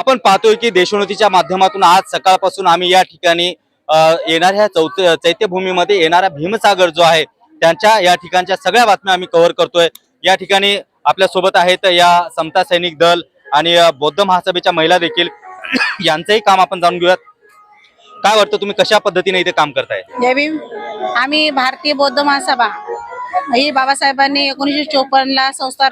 आपण पाहतोय की देशोन्नतीच्या माध्यमातून आज सकाळपासून आम्ही या ठिकाणी येणाऱ्या चौथ चैत्यभूमीमध्ये येणारा भीमसागर जो आहे त्यांच्या या ठिकाणच्या सगळ्या बातम्या आम्ही कव्हर करतोय. या ठिकाणी आपल्यासोबत आहेत या समता सैनिक दल आणि बौद्ध महासभेच्या महिला देखील. यांचंही काम आपण जाणून घेऊयात. काय वाटतं तुम्ही कशा पद्धतीने इथे काम करताय? आम्ही भारतीय बौद्ध महासभा ही बाबासाहेबांनी एकोणीसशे चोपन्नला संस्था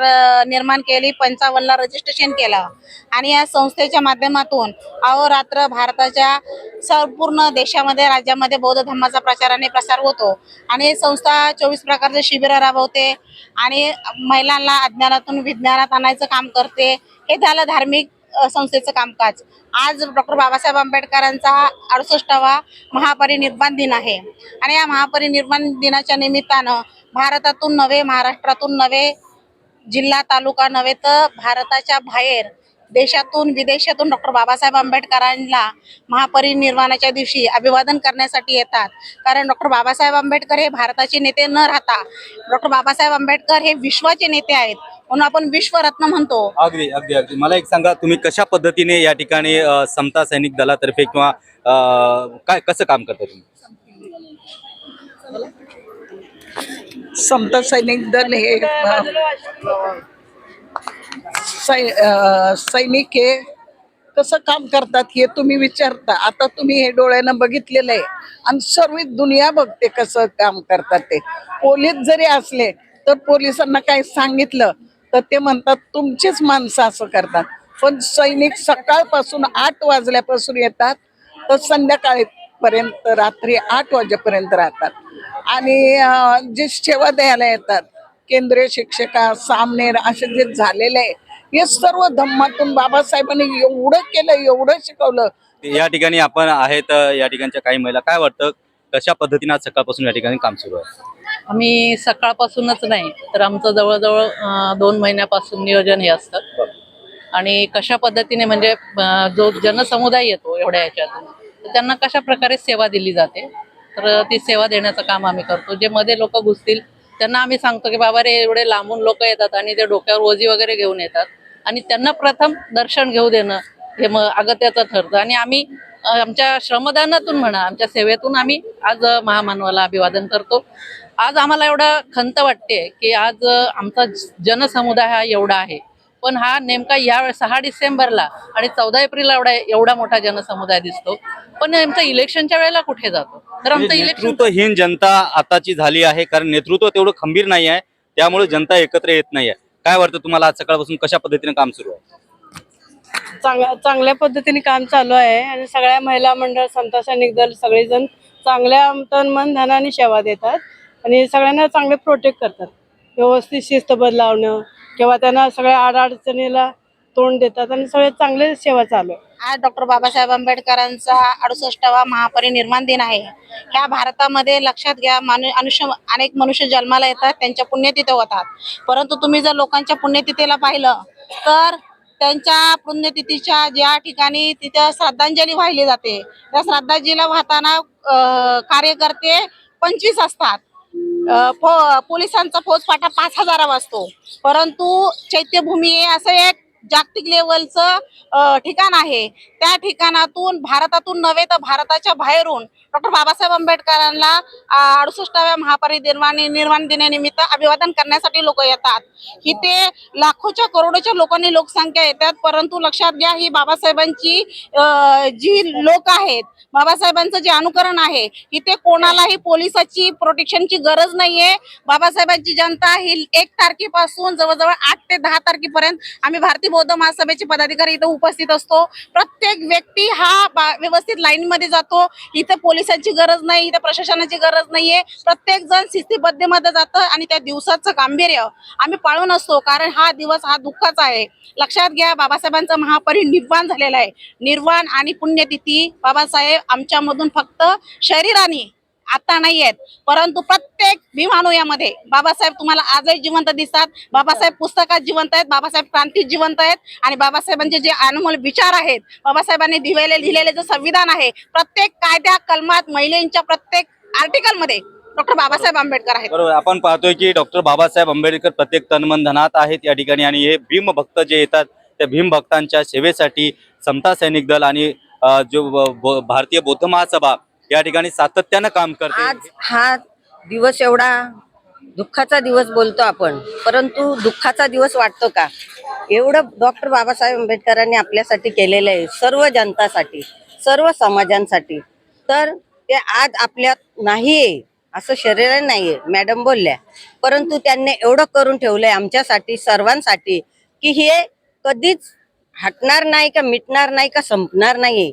निर्माण केली पंचावन्नला रजिस्ट्रेशन केलं. आणि या संस्थेच्या माध्यमातून अहोरात्र भारताच्या संपूर्ण देशामध्ये राज्यामध्ये बौद्ध धर्माचा प्रचार आणि प्रसार होतो. आणि संस्था चोवीस प्रकारचे शिबिरं राबवते आणि महिलांना अज्ञानातून विज्ञानात आणायचं काम करते. हे झालं धार्मिक संस्थेचं कामकाज. आज डॉक्टर बाबासाहेब आंबेडकरांचा हा अडुसष्टावा महापरिनिर्वाण दिन आहे. आणि या महापरिनिर्वाण दिनाच्या निमित्तानं भारतातून नव्हे महाराष्ट्रातून नव्हे जिल्हा तालुका नव्हे तर भारताच्या बाहेर देशातून विदेशातून डॉक्टर बाबासाहेब आंबेडकरांना महापरिनिर्वाणाच्या दिवशी अभिवादन करण्यासाठी येतात. कारण डॉक्टर बाबासाहेब आंबेडकर हे भारताचे नेते न राहता डॉक्टर बाबासाहेब आंबेडकर हे विश्वाचे नेते आहेत म्हणून आपण विश्वरत्न म्हणतो. अगदी अगदी अगदी. मला एक सांगा तुम्ही कशा पद्धतीने या ठिकाणी समता सैनिक दलातर्फे किंवा अ, काय कसं काम करता तुम्ही? समता सैनिक दल हे सै सैनिक हे कसं काम करतात हे तुम्ही विचारता. आता तुम्ही हे डोळ्यानं बघितलेलं आहे. आणि सर्व दुनिया बघते कसं काम करतात ते. पोलीस जरी असले तर पोलिसांना काही सांगितलं तर ते म्हणतात तुमचीच माणसं असं करतात. पण सैनिक सकाळपासून आठ वाजल्यापासून येतात तर संध्याकाळी पर्यंत रात्री आठ वाजेपर्यंत राहतात. आणि जे सेवा द्यायला येतात केंद्रीय शिक्षका सामनेर असे जे झालेले आहे हे सर्व धम्मातून बाबासाहेबांनी एवढं केलं एवढं शिकवलं. या ठिकाणी आपण आहेत या ठिकाणच्या काही महिला. काय वाटतं कशा पद्धतीने आज सकाळपासून या ठिकाणी काम सुरू आहे? आम्ही सकाळपासूनच नाही तर आमचं जवळजवळ अं, दोन महिन्यापासून नियोजन हे असतं. आणि कशा पद्धतीने म्हणजे अं, जो जनसमुदाय येतो एवढ्या ह्याच्यातून तर त्यांना कशा प्रकारे सेवा दिली जाते तर ती सेवा देण्याचं काम आम्ही करतो. जे मध्ये लोक घुसतील त्यांना आम्ही सांगतो की बाबा रे एवढे लांबून लोक येतात आणि ते डोक्यावर ओझी वगैरे घेऊन येतात. आणि त्यांना प्रथम दर्शन घेऊ देणं हे मग अगत्याचं ठरतं. आणि आम्ही आमच्या श्रमदानातून म्हणा आमच्या सेवेतून आम्ही आज महामानवाला अभिवादन करतो. आज आम्हाला एवढा खंत वाटते की आज आमचा जनसमुदाय हा एवढा आहे. पण हा नेमका या वेळेस सहा डिसेंबरला आणि चौदा एप्रिलला एवढा एवढा मोठा जनसमुदाय दिसतो. पण आमचा इलेक्शनच्या वेळेला कुठे जातो? तर आमचं म्हणजे इलेक्शन नेतृत्वहीन जनता आताची झाली आहे कारण नेतृत्व तेवढं खंबीर नाही आहे त्यामुळे जनता एकत्र येत नाही आहे. काय वाटतं तुम्हाला आज सकाळपासून कशा पद्धतीने काम सुरू आहे? चांगल्या चांगल्या पद्धतीने काम चालू आहे आणि सगळ्या महिला मंडळ संत सैनिक दल सगळेजण चांगल्या तन मन धनाने सेवा देतात आणि सगळ्यांना चांगले प्रोटेक्ट करतात. व्यवस्थित शिस्तबद्ध लावणं किंवा त्यांना सगळ्या अडचणीला तोंड देतात आणि सगळे चांगले सेवा चालू आज डॉक्टर बाबासाहेब आंबेडकरांचा अडुसष्टावा महापरिनिर्माण दिन आहे. ह्या भारतामध्ये लक्षात घ्या मानु अनुष्य अनेक मनुष्य जन्माला येतात त्यांच्या पुण्यतिथे होतात. परंतु तुम्ही जर लोकांच्या पुण्यतिथीला पाहिलं तर त्यांच्या पुण्यतिथीच्या ज्या ठिकाणी तिथं श्रद्धांजली वाहिली जाते त्या श्रद्धांजलीला वाहताना कार्यकर्ते पंचवीस असतात. पोलिसांचा फौजफाटा पाच हजारावा असतो. परंतु चैत्यभूमी हे असं एक जागतिक लेवलचं ठिकाण आहे. त्या ठिकाणातून भारतातून नव्हे तर भारताच्या बाहेरून डॉक्टर बाबासाहेब आंबेडकरांना अडुसष्टाव्या महापरिनिर्वाण निर्वाण दिनानिमित्त अभिवादन करण्यासाठी लोक येतात. इथे लाखोच्या करोडोच्या लोकांनी लोकसंख्या येतात परंतु लक्षात घ्या ही बाबासाहेबांची अ, जी लोक आहेत बाबासाहेबांचं जे अनुकरण आहे इथे कोणालाही पोलिसाची प्रोटेक्शनची गरज नाहीये. बाबासाहेबांची जनता ही एक तारखेपासून जवळजवळ आठ ते दहा तारखेपर्यंत आम्ही भारतीय बौद्ध महासभेचे पदाधिकारी इथे उपस्थित असतो. प्रत्येक व्यक्ती हा बा- व्यवस्थित लाईन मध्ये जातो. इथे पोलिसांची गरज नाही इथे प्रशासनाची गरज नाहीये. प्रत्येक जण शिस्तीबद्धमध्ये जातं आणि त्या दिवसाचं गांभीर्य आम्ही पाळून असतो कारण हा दिवस हा दुःखाचा आहे. लक्षात घ्या बाबासाहेबांचं महापरिनिर्वाण झालेलं आहे. निर्वाण आणि पुण्यतिथी बाबासाहेब आमच्यामधून फक्त शरीराने आता नाही आहेत. परंतु प्रत्येक भीमानुयामध्ये बाबासाहेब तुम्हाला आजही जिवंत दिसतात. बाबासाहेब पुस्तकात जिवंत आहेत. बाबासाहेब क्रांतीत जिवंत आहेत. आणि बाबासाहेबांचे जे अनमोल विचार आहेत बाबासाहेबांनी दिलेले लिहिलेले जे संविधान आहे प्रत्येक कायद्या कलमात महिलेंच्या प्रत्येक आर्टिकलमध्ये डॉक्टर बाबासाहेब आंबेडकर आहेत. बरोबर. आपण पाहतोय की डॉक्टर बाबासाहेब आंबेडकर प्रत्येक तनमन धनात आहेत या ठिकाणी. आणि हे भीम भक्त जे येतात त्या भीम भक्तांच्या सेवेसाठी समता सैनिक दल आणि जो भारतीय बौद्ध महासभा या ठिकाणी सातत्यानं काम करते. आज हा दिवस एवढा दुःखाचा दिवस बोलतो आपण परंतु दुःखाचा दिवस वाटतो का? एवढं डॉक्टर बाबासाहेब आंबेडकरांनी आपल्यासाठी केलेलं आहे सर्व जनतासाठी सर्व समाजांसाठी. तर ते आज आपल्यात नाही आहे असं शरीर नाही आहे मॅडम बोलल्या. परंतु त्यांनी एवढं करून ठेवलंय आमच्यासाठी सर्वांसाठी की हे कधीच हटणार नाही का मिटणार नाही का संपणार नाही